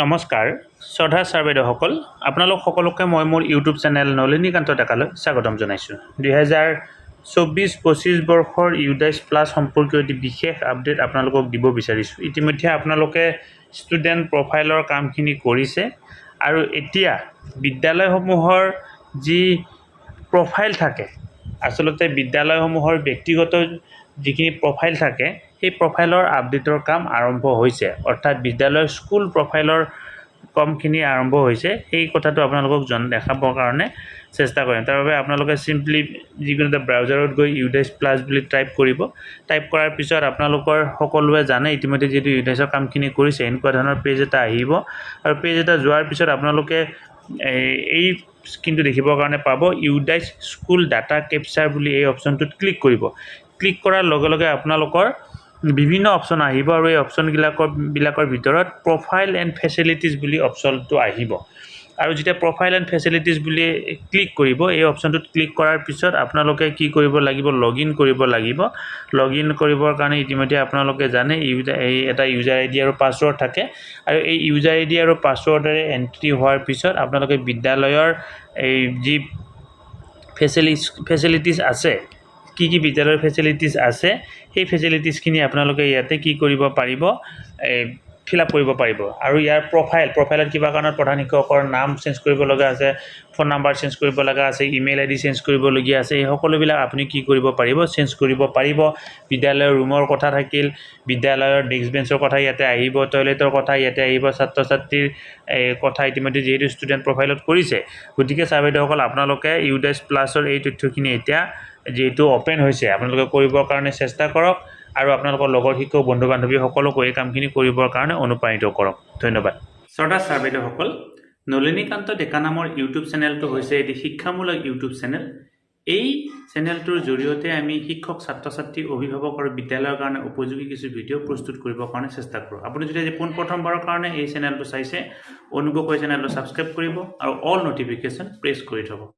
নমস্কাৰ শ্ৰদ্ধা ছাৰ বাইদেউসকল আপোনালোক সকলোকে মই মোৰ ইউটিউব চেনেল নলিনীকান্ত ডেকালৈ স্বাগতম জনাইছোঁ। দুহেজাৰ চৌব্বিছ পঁচিছ বৰ্ষৰ ইউডাইছ প্লাছ সম্পৰ্কীয় এটি বিশেষ আপডেট আপোনালোকক দিব বিচাৰিছোঁ। ইতিমধ্যে আপোনালোকে ষ্টুডেণ্ট প্ৰফাইলৰ কামখিনি কৰিছে আৰু এতিয়া বিদ্যালয়সমূহৰ যি প্ৰফাইল থাকে আচলতে বিদ্যালয়সমূহৰ ব্যক্তিগত যিখিনি প্ৰফাইল থাকে সেই প্ৰফাইলৰ আপডেটৰ কাম আৰম্ভ হৈছে। অৰ্থাৎ বিদ্যালয়ৰ স্কুল প্ৰফাইলৰ কামখিনি আৰম্ভ হৈছে। সেই কথাটো আপোনালোকক জন দেখাবৰ কাৰণে চেষ্টা কৰিম। তাৰ বাবে আপোনালোকে চিম্পলি যিকোনো এটা ব্ৰাউজাৰত গৈ ইউডাইছ প্লাছ বুলি টাইপ কৰিব। টাইপ কৰাৰ পিছত আপোনালোকৰ সকলোৱে জানে ইতিমধ্যে যিহেতু ইউডাইছৰ কামখিনি কৰিছে এনেকুৱা ধৰণৰ পেজ এটা আহিব। আৰু পেজ এটা যোৱাৰ পিছত আপোনালোকে এই- স্ক্ৰীনটো দেখিবৰ কাৰণে পাব ইউডাইছ স্কুল ডাটা কেপচাৰ বুলি এই অপশ্যনটোত ক্লিক কৰিব। ক্লিক কৰাৰ লগে লগে আপোনালোকৰ বিভিন্ন অপশ্যন আহিব আৰু এই অপশ্যনবিলাকৰ বিলাকৰ ভিতৰত প্ৰফাইল এণ্ড ফেচিলিটিজ বুলি অপশ্যনটো আহিব। আৰু যেতিয়া প্ৰফাইল এণ্ড ফেচিলিটিজ বুলি ক্লিক কৰিব, এই অপশ্যনটোত ক্লিক কৰাৰ পিছত আপোনালোকে কি কৰিব লাগিব লগ ইন কৰিব লাগিব। লগ ইন কৰিবৰ কাৰণে ইতিমধ্যে আপোনালোকে জানে, এই এটা ইউজাৰ আই ডি আৰু পাছৱৰ্ড থাকে। আৰু এই ইউজাৰ আই ডি আৰু পাছৱৰ্ডেৰে এণ্ট্ৰি হোৱাৰ পিছত আপোনালোকে বিদ্যালয়ৰ এই যি ফেচিলিছ ফেচিলিটিছ আছে কি কি বিদ্যালয়ৰ ফেচিলিটিছ আছে, সেই ফেচিলিটিছখিনি আপোনালোকে ইয়াতে কি কৰিব পাৰিব ফিল আপ কৰিব পাৰিব। আৰু ইয়াৰ প্ৰফাইল প্ৰফাইলত কিবা কাৰণত প্ৰধান শিক্ষকৰ নাম চেঞ্জ কৰিব লগা আছে ফোন নাম্বাৰ চেঞ্জ কৰিব লগা আছে ইমেইল আই ডি চেঞ্জ কৰিবলগীয়া আছে, এই সকলোবিলাক আপুনি কি কৰিব পাৰিব চেঞ্জ কৰিব পাৰিব। বিদ্যালয়ৰ ৰুমৰ কথা থাকিল, বিদ্যালয়ৰ ডেস্ক বেঞ্চৰ কথা ইয়াতে আহিব টয়লেটৰ কথা ইয়াতে আহিব ছাত্ৰ ছাত্ৰীৰ কথা ইতিমধ্যে যিহেতু ষ্টুডেণ্ট প্ৰফাইলত কৰিছে। গতিকে ছাৰ বাইদেউসকল, আপোনালোকে ইউডাইছ প্লাছৰ এই তথ্যখিনি এতিয়া যিহেতু অ'পেন হৈছে, আপোনালোকে কৰিবৰ কাৰণে চেষ্টা কৰক আৰু আপোনালোকৰ লগৰ শিক্ষক বন্ধু বান্ধৱীসকলকো এই কামখিনি কৰিবৰ কাৰণে অনুপ্ৰাণিত কৰক। ধন্যবাদ। শ্ৰদ্ধা ছাৰ বাইদেউসকল, নলিনীকান্ত ডেকা নামৰ ইউটিউব চেনেলটো হৈছে এটি শিক্ষামূলক ইউটিউব চেনেল। এই চেনেলটোৰ জৰিয়তে আমি শিক্ষক ছাত্ৰ ছাত্ৰী অভিভাৱক আৰু বিদ্যালয়ৰ কাৰণে উপযোগী কিছু ভিডিঅ' প্ৰস্তুত কৰিবৰ কাৰণে চেষ্টা কৰোঁ। আপুনি যদি আজি পোনপ্ৰথমবাৰৰ কাৰণে এই চেনেলটো চাইছে, অনুগ্ৰহ কৰি চেনেলটো ছাবস্ক্ৰাইব কৰিব আৰু অল ন'টিফিকেশ্যন প্ৰেছ কৰি থ'ব।